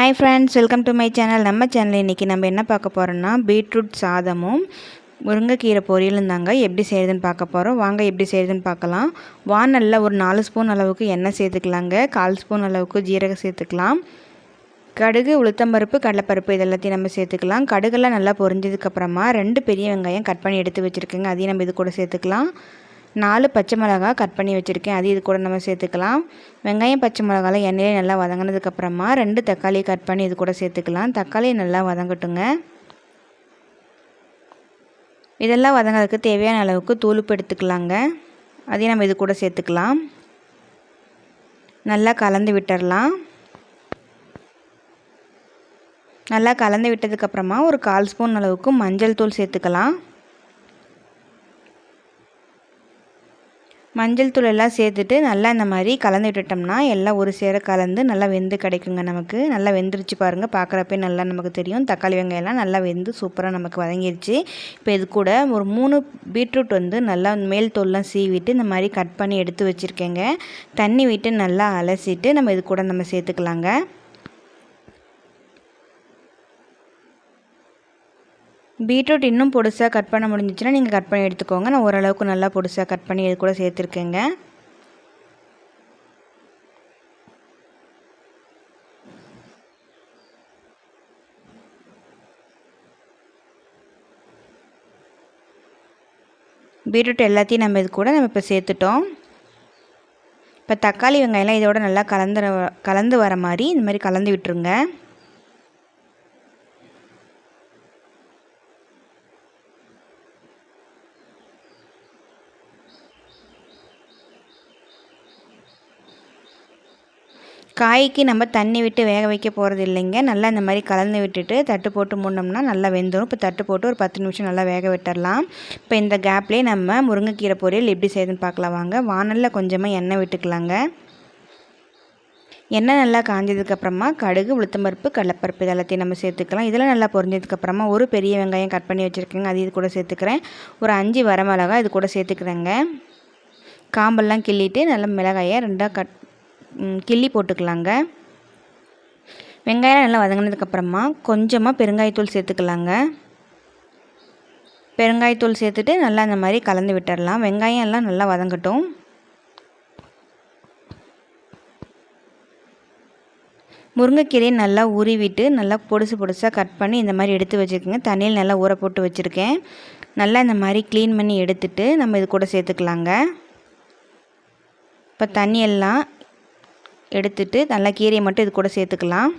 Hi friends welcome to my channel நம்ம channel இன்றைக்கி நம்ம என்ன பார்க்க போகிறோன்னா பீட்ரூட் சாதமும் முருங்கைக்கீரை பொரியலும் தாங்க எப்படி செய்கிறதுன்னு பார்க்க போகிறோம் வாங்க எப்படி செய்கிறதுன்னு பார்க்கலாம். வானலில் ஒரு நாலு ஸ்பூன் அளவுக்கு எண்ணெய் சேர்த்துக்கலாங்க. கால் ஸ்பூன் அளவுக்கு ஜீரகம் சேர்த்துக்கலாம். கடுகு உளுத்தம்பருப்பு கடலைப்பருப்பு இதெல்லாத்தையும் நம்ம சேர்த்துக்கலாம். கடுகெல்லாம் நல்லா பொரிஞ்சதுக்கப்புறமா ரெண்டு பெரிய வெங்காயம் கட் பண்ணி எடுத்து வச்சுருக்கேங்க. அதையும் நம்ம இது கூட சேர்த்துக்கலாம். நாலு பச்சை மிளகா கட் பண்ணி வச்சுருக்கேன். அது இது கூட நம்ம சேர்த்துக்கலாம். வெங்காயம் பச்சை மிளகாலாம் எண்ணெயிலே நல்லா வதங்கினதுக்கப்புறமா ரெண்டு தக்காளி கட் பண்ணி இது கூட சேர்த்துக்கலாம். தக்காளி நல்லா வதங்கட்டுங்க. இதெல்லாம் வதங்கிறதுக்கு தேவையான அளவுக்கு தூளுப்பு எடுத்துக்கலாங்க. அதையும் நம்ம இது கூட சேர்த்துக்கலாம். நல்லா கலந்து விட்டுடலாம் நல்லா கலந்து விட்டதுக்கப்புறமா ஒரு கால் ஸ்பூன் அளவுக்கு மஞ்சள் தூள் சேர்த்துக்கலாம். மஞ்சள் தூள் எல்லாம் சேர்த்துட்டு நல்லா இந்த மாதிரி கலந்து விட்டுட்டோம்னா எல்லாம் ஒரு சேர கலந்து நல்லா வெந்து கிடைக்குங்க நமக்கு. நல்லா வெந்துருச்சு பாருங்கள் பார்க்குறப்பே நல்லா நமக்கு தெரியும். தக்காளி வெங்காயம்லாம் நல்லா வெந்து சூப்பராக நமக்கு வதங்கிருச்சு. இப்போ இது கூட ஒரு மூணு பீட்ரூட் வந்து நல்லா மேல் தோல்லாம் சீவிட்டு இந்த மாதிரி கட் பண்ணி எடுத்து வச்சுருக்கேங்க. தண்ணி விட்டு நல்லா அலசிட்டு நம்ம இது கூட நம்ம சேர்த்துக்கலாங்க. பீட்ரூட் இன்னும் பொடுசாக கட் பண்ண முடிஞ்சிச்சுன்னா நீங்கள் கட் பண்ணி எடுத்துக்கோங்க. நான் ஓரளவுக்கு நல்லா பொடிசாக கட் பண்ணி இது கூட சேர்த்துருக்கேங்க. பீட்ரூட் எல்லாத்தையும் நம்ம இது கூட நம்ம இப்போ சேர்த்துட்டோம். இப்போ தக்காளி வெங்காயம்லாம் இதோட நல்லா கலந்துற கலந்து வர மாதிரி இந்த மாதிரி கலந்து விட்டுருங்க. காய்க்கு நம்ம தண்ணி விட்டு வேக வைக்க போகிறது இல்லைங்க. நல்லா இந்த மாதிரி கலந்து விட்டுட்டு தட்டு போட்டு மூடினோம்னா நல்லா வெந்துடும் இப்போ தட்டு போட்டு ஒரு பத்து நிமிஷம் நல்லா வேக விட்டுடலாம் இப்போ இந்த கேப்லேயே நம்ம முருங்கைக்கீரை பொரியல் எப்படி செய்யுதுன்னு பார்க்கலாம் வாங்க. வானலில் கொஞ்சமாக எண்ணெய் விட்டுக்கலாங்க. எண்ணெய் நல்லா காஞ்சதுக்கப்புறமா கடுகு உளுத்தம்பருப்பு கடலப்பருப்பு இதெல்லாத்தையும் நம்ம சேர்த்துக்கலாம். இதெல்லாம் நல்லா பொரிஞ்சதுக்கப்புறமா ஒரு பெரிய வெங்காயம் கட் பண்ணி வச்சுருக்கேங்க. அது இது கூட சேர்த்துக்கிறேன். ஒரு அஞ்சு வரமிளகா இது கூட சேர்த்துக்கிறேங்க. காம்பெல்லாம் கிள்ளிட்டு நல்லா மிளகாயை ரெண்டாக கட் கிள்ளி போட்டுக்கலாங்க. வெங்காயம் நல்லா வதங்கினதுக்கப்புறமா கொஞ்சமாக பெருங்காயத்தூள் சேர்த்துக்கலாங்க. பெருங்காயத்தூள் சேர்த்துட்டு நல்லா இந்த மாதிரி கலந்து விட்டுடலாம் வெங்காயம் எல்லாம் நல்லா வதங்கட்டும். முருங்கைக்கீரையை நல்லா உருவிட்டு நல்லா பொடுசு பொடுசாக கட் பண்ணி இந்த மாதிரி எடுத்து வச்சுருக்கேங்க. தண்ணியில் நல்லா ஊற போட்டு வச்சுருக்கேன். நல்லா இந்த மாதிரி க்ளீன் பண்ணி எடுத்துட்டு நம்ம இது கூட சேர்த்துக்கலாங்க. இப்போ தண்ணியெல்லாம் எடுத்துட்டு நல்லா கீரையை மட்டும் இது கூட சேர்த்துக்கலாம்.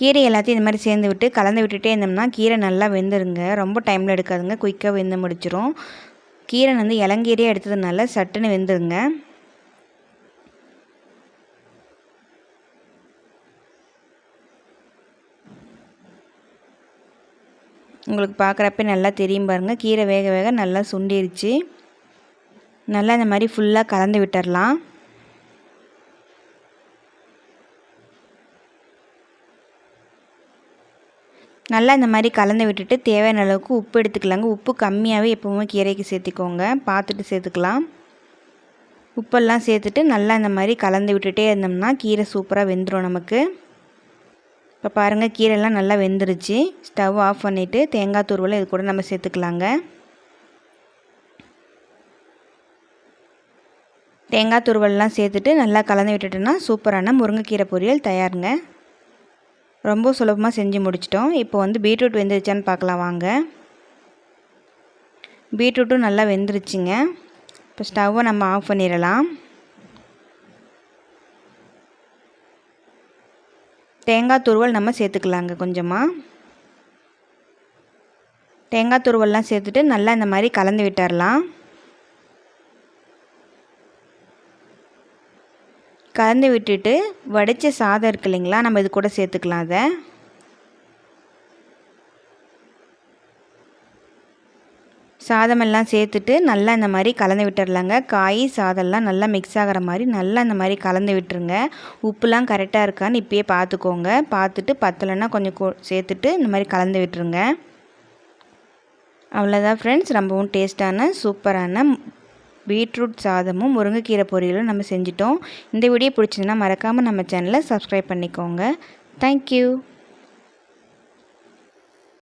கீரை எல்லாத்தையும் இந்த மாதிரி சேர்ந்து விட்டு கலந்து விட்டுட்டே இருந்தோம்னா கீரை நல்லா வெந்துருங்க. ரொம்ப டைமில் எடுக்காதுங்க. குயிக்காக வெந்து முடிச்சிடும் கீரை வந்து இளங்கீரையாக எடுத்ததுனால சட்டுன்னு வெந்துருங்க. உங்களுக்கு பார்க்குறப்ப நல்லா தெரியும் பாருங்கள் கீரை வேக வேக நல்லா சுண்டிருச்சு. நல்லா இந்த மாதிரி ஃபுல்லாக கலந்து விட்டுடலாம் நல்லா இந்த மாதிரி கலந்து விட்டுட்டு தேவையான அளவுக்கு உப்பு எடுத்துக்கலாங்க. உப்பு கம்மியாகவே எப்போவுமே கீரைக்கு சேர்த்துக்கோங்க. பார்த்துட்டு சேர்த்துக்கலாம். உப்பெல்லாம் சேர்த்துட்டு நல்லா இந்த மாதிரி கலந்து விட்டுட்டே இருந்தோம்னா கீரை சூப்பராக வெந்துடும் நமக்கு. இப்போ பாருங்கள் கீரைலாம் நல்லா வெந்துருச்சு. ஸ்டவ் ஆஃப் பண்ணிவிட்டு தேங்காய் துருவலை இது கூட நம்ம சேர்த்துக்கலாங்க. தேங்காய் துருவல்லாம் சேர்த்துட்டு நல்லா கலந்து விட்டுட்டோன்னா சூப்பரான முருங்கைக்கீரை பொரியல் தயாருங்க. ரொம்ப சுலபமாக செஞ்சு முடிச்சிட்டோம். இப்போ வந்து பீட்ரூட் வெந்துருச்சான்னு பார்க்கலாம் வாங்க. பீட்ரூட்டும் நல்லா வெந்துருச்சுங்க. இப்போ ஸ்டவ்வை நம்ம ஆஃப் பண்ணிடலாம். தேங்காய் துருவல் நம்ம சேர்த்துக்கலாங்க கொஞ்சமாக தேங்காய் துருவல்லாம் சேர்த்துட்டு நல்லா இந்த மாதிரி கலந்து விட்டுறலாம். கலந்து விட்டுட்டு வடித்த சாதம் இருக்கு இல்லைங்களா நம்ம இது கூட சேர்த்துக்கலாம் அதை. சாதமெல்லாம் சேர்த்துட்டு நல்லா இந்த மாதிரி கலந்து விட்டுடலாங்க காய் சாதம்லாம் நல்லா மிக்ஸ் ஆகிற மாதிரி நல்லா இந்த மாதிரி கலந்து விட்டுருங்க. உப்புலாம் கரெக்டாக இருக்கான்னு இப்பயே பார்த்துக்கோங்க. பார்த்துட்டு பத்தலைன்னா கொஞ்சம் சேர்த்துட்டு இந்த மாதிரி கலந்து விட்டுருங்க. அவ்வளோதான் ஃப்ரெண்ட்ஸ் ரொம்பவும் டேஸ்ட்டான சூப்பரான பீட்ரூட் சாதமும் முருங்கைக்கீரை பொரியலும் நம்ம செஞ்சிட்டோம். இந்த வீடியோ பிடிச்சதுன்னா மறக்காமல் நம்ம சேனலை சப்ஸ்கிரைப் பண்ணிக்கோங்க. தேங்க்யூ